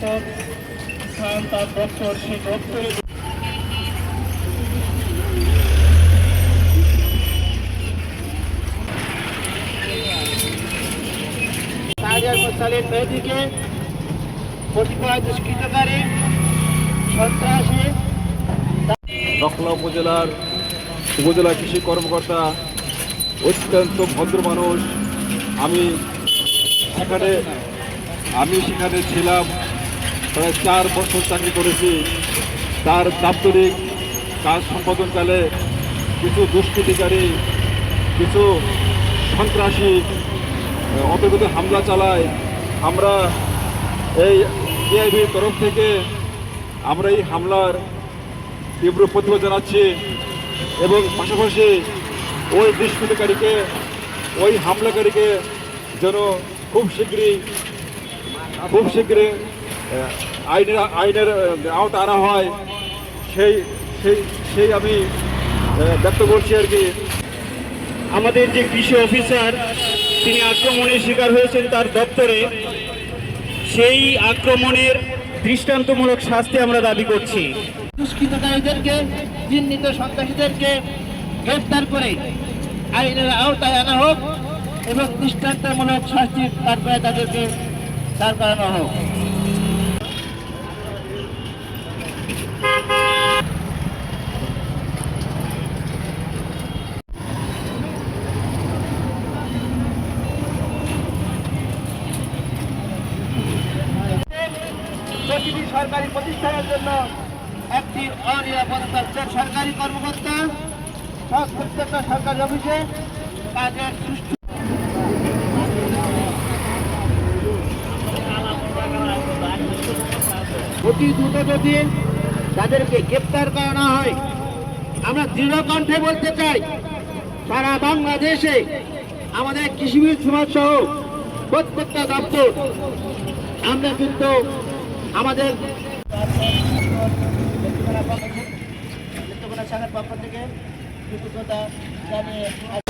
প্রতিষ্ঠান তার দপ্তর সেই দপ্তরে শাহজাহান মোসালের কতিপয় দুষ্কৃতকারী সন্ত্রাসী নকলা উপজেলার উপজেলা কৃষি কর্মকর্তা অত্যন্ত ভদ্র মানুষ। আমি সেখানে আমি সেখানে ছিলাম। প্রায় চার বছর চাকরি করেছি। তার দাপ্তরিক কাজ সম্পাদনকালে কিছু দুষ্কৃতিকারী, কিছু সন্ত্রাসী অতর্কিত হামলা চালায়। আমরা এই ডিআইবির তরফ থেকে আমরা এই হামলার তীব্র প্রতিবাদ জানাচ্ছি এবং পাশাপাশি ওই দুষ্কৃতকারীকে, ওই হামলাকারীকে যেন খুব শীঘ্রই খুব শীঘ্রই আইনের আইনের আওতা আনা হয়, সেই সেই সেই আমি ব্যক্ত করছি আর কি। আমাদের যে কৃষি অফিসার, তিনি আক্রমণের শিকার হয়েছেন তার দপ্তরে। সেই আক্রমণের দৃষ্টান্তমূলক শাস্তি আমরা দাবি করছি। দুষ্কৃতকারীদেরকে, চিহ্নিত সন্ত্রাসীদেরকে গ্রেফতার করে আইনের আওতায় আনা হোক এবং দৃষ্টান্তমূলক শাস্তি তারপরে তাদেরকে দাঁড় করানো হোক। প্রতিটি সরকারি প্রতিষ্ঠানের জন্য একটি অনিরাপত্তার চেক সরকারি কর্মকর্তা প্রত্যেকটা সরকারি অফিসে কাজের সুষ্ঠু অতি দ্রুত যদি তাদেরকে গ্রেপ্তার করা না হয় আমরা দৃঢ় কণ্ঠে বলতে চাই সারা বাংলাদেশে আমাদের কৃষিবিদ সমাজ সহ প্রত্যেকটা দপ্তর আমরা কিন্তু আমাদের পক্ষ থেকে কৃতজ্ঞতা জানিয়ে